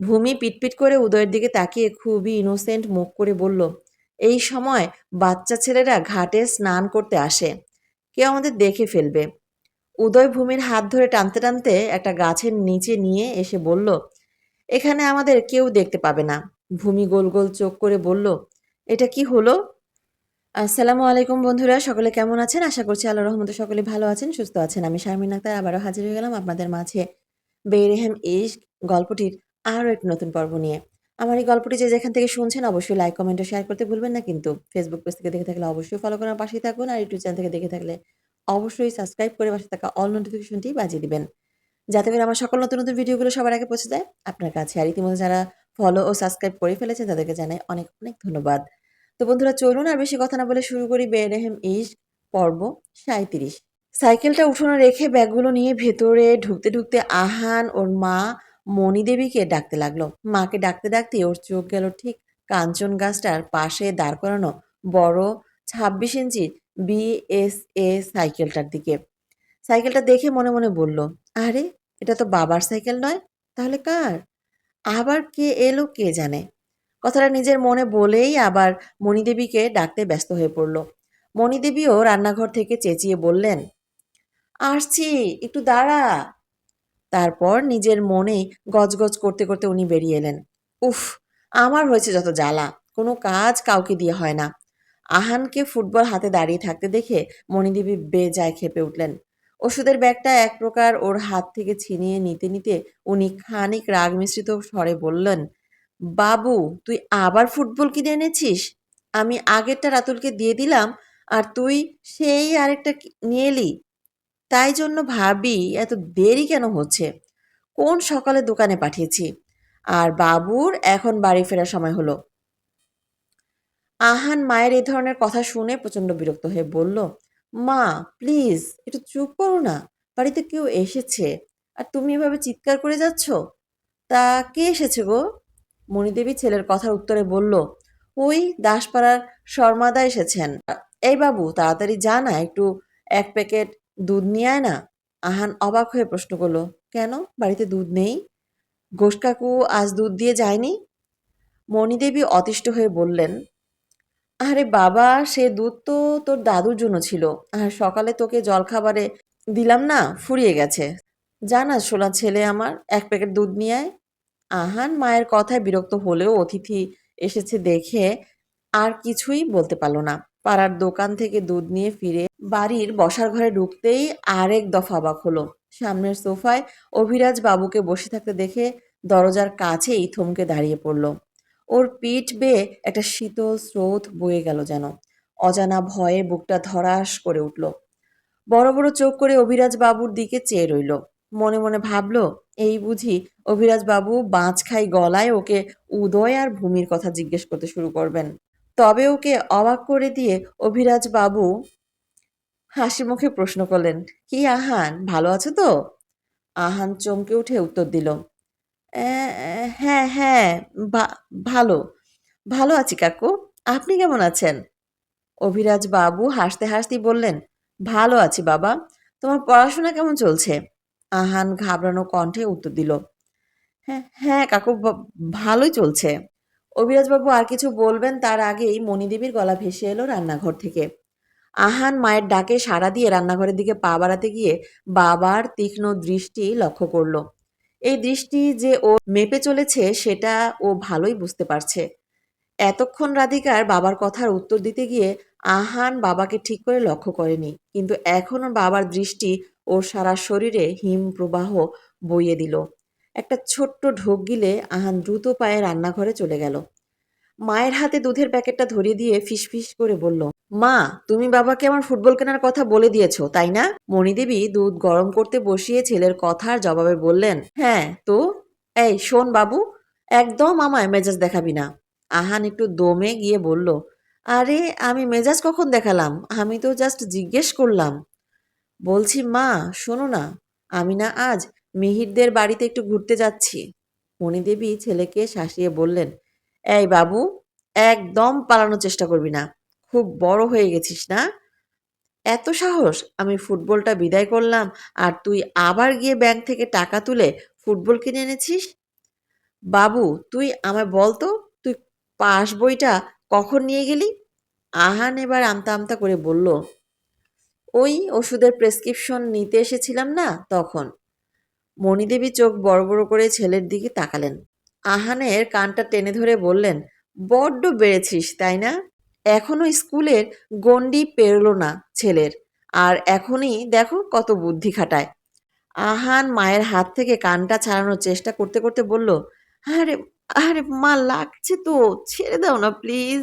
ভূমি পিটপিট করে উদয়ের দিকে তাকিয়ে খুবই ইনোসেন্ট মুখ করে বলল, এই সময় বাচ্চা ছেলেরা ঘাটে স্নান করতে আসে। কেউ আমাদের দেখে ফেলবে। উদয় ভূমির হাত ধরে টানতে টানতে একটা গাছের নিচে নিয়ে এসে বলল, এখানে আমাদের কেউ দেখতে পাবে না। ভূমি গোল গোল চোখ করে বলল, এটা কি হলো? আসসালামু আলাইকুম বন্ধুরা, সকলে কেমন আছেন? আশা করছি আল্লাহ রহমতে সকলে ভালো আছেন, সুস্থ আছেন। আমি শারমিন আক্তার আবারও হাজির হয়ে গেলাম আপনাদের মাঝে বেরেহেম ইশক গল্পটির আরও একটি নতুন পর্ব নিয়ে। আমার এই গল্পটি যে যেখান থেকে শুনছেন, অবশ্যই লাইক কমেন্ট শেয়ার করতে ভুলবেন না, কিন্তু ফেসবুক পেজ থেকে দেখে থাকলে অবশ্যই ফলো করার পাশেই থাকুন আর ইউটিউব চ্যানেল থেকে দেখে থাকলে অবশ্যই সাবস্ক্রাইব করে পাশে থাকা অল নোটিফিকেশনটি বাজিয়ে দিবেন। যাতে করে আমার সকল নতুন নতুন ভিডিওগুলো সবার আগে পৌঁছে যায়। আপনার কাছে আর ইতিমধ্যে যারা ফলো ও সাবস্ক্রাইব করে ফেলেছে তাদেরকে জানাই অনেক অনেক ধন্যবাদ। তো বন্ধুরা, চলুন আর বেশি কথা না বলে শুরু করি বেরেহেম ইশ পর্ব সাঁত্রিশ সাইকেলটা উঠোনে রেখে ব্যাগগুলো নিয়ে ভেতরে ঢুকতে ঢুকতে আহান ওর মা মণিদেবীকে ডাকতে লাগল। মাকে ডাকতে ডাকতে ওর চোখ গেল ঠিক কাঞ্চন গাছটার পাশে দাঁড় করানো বড় ছাব্বিশ ইঞ্চির বিএসএ সাইকেলটার দিকে। সাইকেলটা দেখে মনে মনে বলল, আরে, এটা তো বাবার সাইকেল নয়, তাহলে কার? আবার কে এলো কে জানে? কথাটা নিজের মনে বলেই আবার মণিদেবীকে ডাকতে ব্যস্ত হয়ে পড়ল। মণিদেবীও রান্নাঘর থেকে চেঁচিয়ে বললেন, আসছি, একটু দাঁড়া। তারপর নিজের মনে গজগজ করতে করতে উনি বেরিয়ে এলেন। উফ, আমার হয়েছে যত জ্বালা, কোনো কাজ কাউকে দিয়ে হয় না। আহানকে ফুটবল হাতে দাঁড়িয়ে থাকতে দেখে মণিদেবী বেজায় খেপে উঠলেন। ওষুধের ব্যাগটা এক প্রকার ওর হাত থেকে ছিনিয়ে নিতে নিতে উনি খানিক রাগ মিশ্রিত স্বরে বললেন, বাবু, তুই আবার ফুটবল কিনে এনেছিস? আমি আগেরটা রাতুলকে দিয়ে দিলাম, আর তুই সেই আরেকটা নিয়ে এলি। তাই জন্য ভাবি এত দেরি কেন হচ্ছে? কোন সকালে দোকানে পাঠিয়েছি? আর বাবুর এখন বাড়ি ফেরার সময় হলো। আহান মায়ের এই ধরনের কথা শুনে প্রচণ্ড বিরক্ত হয়ে বলল, মা, প্লিজ, একটু চুপ করো না। বাড়িতে কেউ এসেছে। আর তুমি এভাবে চিৎকার করে যাচ্ছ? তা কে এসেছে গো? মণিদেবী ছেলের কথার উত্তরে বলল, ওই দাসপাড়ার শর্মাদা এসেছেন। এই বাবু, তাড়াতাড়ি যা না, একটু এক প্যাকেট দুধ নিয়ে আয় না। আহান অবাক হয়ে প্রশ্ন করল, কেন? বাড়িতে দুধ নেই? ঘোষ কাকু আজ দুধ দিয়ে যায়নি? মণিদেবী অতিষ্ঠ হয়ে বললেন, আরে বাবা, সে দুধ তো তোর দাদুর জন্য ছিল। আর সকালে তোকে জলখাবারে দিলাম না, ফুরিয়ে গেছে। জানা শোনা ছেলে আমার, এক প্যাকেট দুধ নিয়ে আয়। আহান মায়ের কথায় বিরক্ত হলেও অতিথি এসেছে দেখে আর কিছুই বলতে পারল না। পাড়ার দোকান থেকে দুধ নিয়ে ফিরে বাড়ির বসার ঘরে ঢুকতেই আরেক দফা অবাক হলো। সামনের সোফায় অভিরাজ বাবুকে বসে থাকতে দেখে দরজার কাছেই থমকে দাঁড়িয়ে পড়ল। ওর পিঠ বেয়ে একটা শীতল স্রোত বয়ে গেল যেন। অজানা ভয়ে বুকটা ধরাস করে উঠল। বড় বড় চোখ করে অভিরাজ বাবুর দিকে চেয়ে রইল। মনে মনে ভাবল, এই বুঝি অভিরাজ বাবু বাঁচ খাই গলায় ওকে উদয় আর ভূমির কথা জিজ্ঞেস করতে শুরু করবেন। তবে ওকে অবাক করে দিয়ে অভিরাজ বাবু হাসি মুখে প্রশ্ন করলেন কি আহান? ভালো আছো তো? আহান চমকে উঠে উত্তর দিল "এ- এ, হ্যাঁ হ্যাঁ ভালো ভালো আছি কাকু আপনি কেমন আছেন? অভিরাজ বাবু হাসতে হাসতেই বললেন ভালো আছি বাবা তোমার পড়াশোনা কেমন চলছে? আহান ঘাবড়ানো কণ্ঠে উত্তর দিল হ্যাঁ হ্যাঁ কাকু ভালোই চলছে। অভিরাজবাবু আর কিছু বলবেন তার আগেই মণিদেবীর গলা ভেসে এলো রান্নাঘর থেকে। আহান মায়ের ডাকে সাড়া দিয়ে রান্নাঘরের দিকে পা বাড়াতে গিয়ে বাবার তীক্ষ্ণ দৃষ্টি লক্ষ্য করল। এই দৃষ্টি যে ও মেপে চলেছে সেটা ও ভালোই বুঝতে পারছে। এতক্ষণ রাধিকার বাবার কথার উত্তর দিতে গিয়ে আহান বাবাকে ঠিক করে লক্ষ্য করেনি, কিন্তু এখন ওর বাবার দৃষ্টি ওর সারা শরীরে হিম প্রবাহ বইয়ে দিল। একটা ছোট্ট ঢোক গিলে আহান দ্রুত পায়ে রান্নাঘরে চলে গেল। মায়ের হাতে দুধের প্যাকেটটা ধরিয়ে দিয়ে ফিসফিস করে বলল, মা, তুমি বাবাকে আমার ফুটবল কেনার কথা বলে দিয়েছ, তাই না? মণিদেবী দুধ গরম করতে বসিয়ে ছেলের কথার জবাবে বললেন হ্যাঁ তো? এই, শোন বাবু, একদম আমায় মেজাজ দেখাবি না। আহান একটু দমে গিয়ে বলল, আরে, আমি মেজাজ কখন দেখালাম? আমি তো জাস্ট জিজ্ঞেস করলাম। বলছি, মা, শোনো না, আমি না আজ মিহিরদের বাড়িতে একটু ঘুরতে যাচ্ছি। মণিদেবী ছেলেকে শাসিয়ে বললেন, এই বাবু, একদম পালানোর চেষ্টা করবি না। খুব বড় হয়ে গেছিস না? এত সাহস? আমি ফুটবলটা বিদায় করলাম, আর তুই আবার গিয়ে ব্যাংক থেকে টাকা তুলে ফুটবল কিনে এনেছিস? বাবু, তুই আমায় বল তো, তুই পাস বইটা কখন নিয়ে গেলি? আহান এবার আমতা আমতা করে বলল, ওই ওষুধের প্রেসক্রিপশন নিতে এসেছিলাম না তখন। মণিদেবী চোখ বড় বড় করে ছেলের দিকে তাকালেন। আহানের কানটা টেনে ধরে বললেন, বড্ড বেড়েছিস, তাই না? এখনও স্কুলের গণ্ডি পেরোলো না ছেলের, আর এখনই দেখো কত বুদ্ধি খাটায়। আহান মায়ের হাত থেকে কানটা ছাড়ানোর চেষ্টা করতে করতে বলল, আরে আরে মা, লাগছে তো, ছেড়ে দাও না প্লিজ।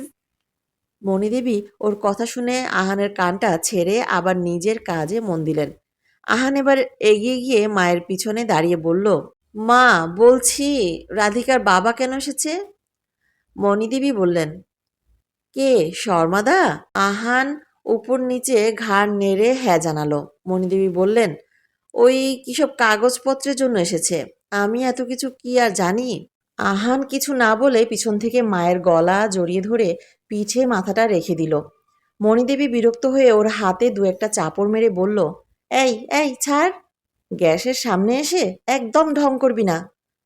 মণিদেবী ওর কথা শুনে আহানের কানটা ছেড়ে আবার নিজের কাজে মন দিলেন। আহান এবার এগিয়ে গিয়ে মায়ের পিছনে দাঁড়িয়ে বলল, মা, বলছি, রাধিকার বাবা কেন এসেছে? মণিদেবী বললেন, কে, শর্মাদা? আহান উপর নিচে ঘাড় নেড়ে হ্যাঁ জানালো। মণিদেবী বললেন, ওই কিসব কাগজপত্রের জন্য এসেছে? আমি এত কিছু কি আর জানি? আহান কিছু না বলে পিছন থেকে মায়ের গলা জড়িয়ে ধরে পিঠে মাথাটা রেখে দিল। মণিদেবী বিরক্ত হয়ে ওর হাতে দু একটা চাপড় মেরে বলল এই এই, ছাড়। গ্যাসের সামনে এসে একদম ঢং করবি না।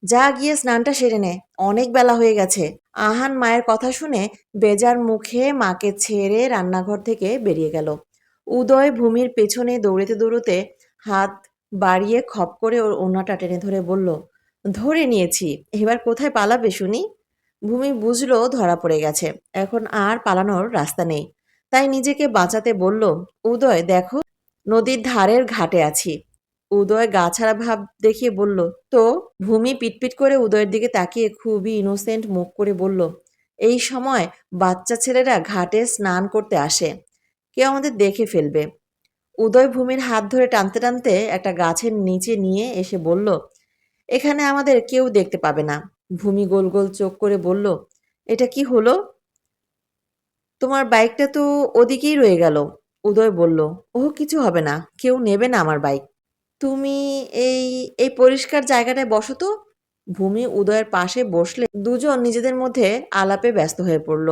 যা গিয়ে স্নানটা সেরে নে, অনেক বেলা হয়ে গেছে। আহান মায়ের কথা শুনে বেজার মুখে মাকে ছেড়ে রান্নাঘর থেকে বেরিয়ে গেল। উদয় ভূমির পেছনে দৌড়েতে দৌড়তে হাত বাড়িয়ে খপ করে ওর ওনাটা টেনে ধরে বলল, ধরে নিয়েছি, এবার কোথায় পালাবে শুনি? ভূমি বুঝলো ধরা পড়ে গেছে, এখন আর পালানোর রাস্তা নেই। তাই নিজেকে বাঁচাতে বলল, উদয়, দেখো। নদীর ধারের ঘাটে আছি। উদয় গাছাড়া ভাব দেখিয়ে বলল, তো? ভূমি পিটপিট করে উদয়ের দিকে তাকিয়ে খুবই ইনোসেন্ট মুখ করে বলল, এই সময় বাচ্চা ছেলেরা ঘাটে স্নান করতে আসে। কেউ আমাদের দেখে ফেলবে। উদয় ভূমির হাত ধরে টানতে টানতে একটা গাছের নিচে নিয়ে এসে বলল, এখানে আমাদের কেউ দেখতে পাবে না। ভূমি গোল গোল চোখ করে বলল, এটা কি হলো? তোমার বাইকটা তো ওদিকেই রয়ে গেল। উদয় বলল ও কিছু হবে না, কেউ নেবে না আমার বাইক। তুমি এই এই পরিষ্কার জায়গাটায় বসো তো। ভূমি উদয়ের পাশে বসলে দুজন নিজেদের মধ্যে আলাপে ব্যস্ত হয়ে পড়ল।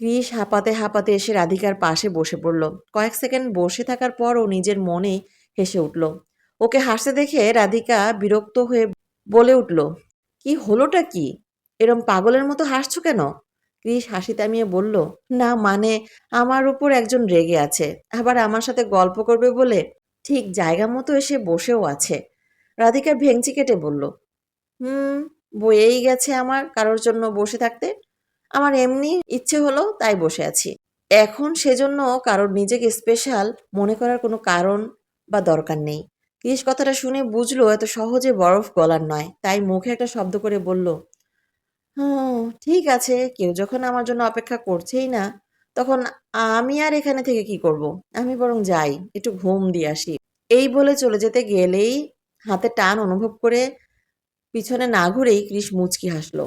ক্রিস হাঁপাতে হাঁপাতে এসে রাধিকার পাশে বসে পড়ল। কয়েক সেকেন্ড বসে থাকার পর ও নিজের মনে হেসে উঠল। ওকে হাসতে দেখে রাধিকা বিরক্ত হয়ে বলে উঠল, কি হলোটা কি? এরম পাগলের মতো হাসছো কেন? ক্রিস হাসি থামিয়ে বলল, না মানে আমার উপর একজন রেগে আছে। আবার আমার সাথে গল্প করবে বলে ঠিক জায়গা মতো এসে বসেও আছে। রাধিকা ভেংচি কেটে বলল, হুম বয়েই গেছে আমার কারোর জন্য বসে থাকতে। আমার এমনি ইচ্ছে হলো তাই বসে আছি। এখন সেজন্য কারোর নিজেকে স্পেশাল মনে করার কোনো কারণ বা দরকার নেই। ক্রিস কথাটা শুনে বুঝলো এত সহজে বরফ গলার নয়, তাই মুখে একটা শব্দ করে বলল হুম, ঠিক আছে। কেউ যখন আমার জন্য অপেক্ষা করছেই না, তখন আমি আর এখানে থেকে কি করব? আমি বরং যাই, একটু ঘুম দিয়ে আসি। এই বলে চলে যেতে গেলেই হাতে টান অনুভব করে পিছনে না ঘুরেই ক্রিস মুচকি হাসলো।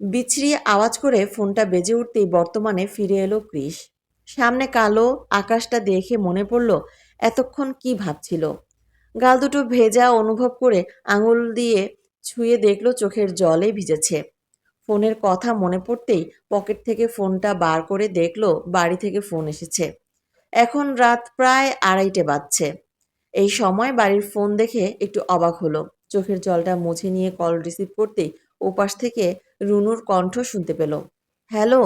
বিচ্ছিরি আওয়াজ করে ফোনটা বেজে উঠতেই বর্তমানে ফিরে এলো ক্রিস সামনে কালো আকাশটা দেখে মনে পড়ল, এতক্ষণ কি ভাবছিল? গাল দুটো ভেজা অনুভব করে আঙুল দিয়ে ছুঁয়ে দেখল চোখের জলে ভিজেছে। ফোনের কথা মনে পড়তেই পকেট থেকে ফোনটা বার করে দেখল বাড়ি থেকে ফোন এসেছে। এখন রাত প্রায় আড়াইটে বাজছে। এই সময় বাড়ির ফোন দেখে একটু অবাক হলো। চোখের জলটা মুছে নিয়ে কল রিসিভ করতেই ওপাশ থেকে রুনুর কণ্ঠ শুনতে পেল। হ্যালো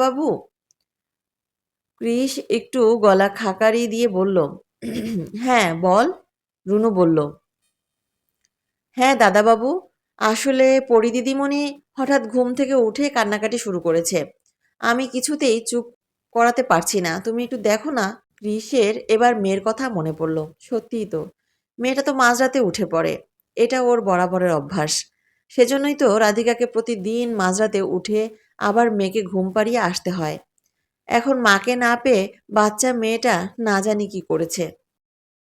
বাবু ক্রিস একটু গলা খাকারি দিয়ে বলল হ্যাঁ বল। রুনু বলল হ্যাঁ দাদাবাবু। আসলে পরি দিদিমণি হঠাৎ ঘুম থেকে উঠে কান্নাকাটি শুরু করেছে। আমি কিছুতেই চুপ করাতে পারছি না। তুমি একটু দেখো না। ক্রিসের এবার মেয়ের কথা মনে পড়ল। সত্যিই তো। মেয়েটা তো মাঝরাতে উঠে পড়ে। এটা ওর বরাবরের অভ্যাস। সেজন্যই তো রাধিকাকে প্রতিদিন মাঝরাতে উঠে আবার মেয়েকে ঘুম পাড়িয়ে আসতে হয়। এখন মাকে না পেয়ে বাচ্চা মেয়েটা না জানি কি করেছে।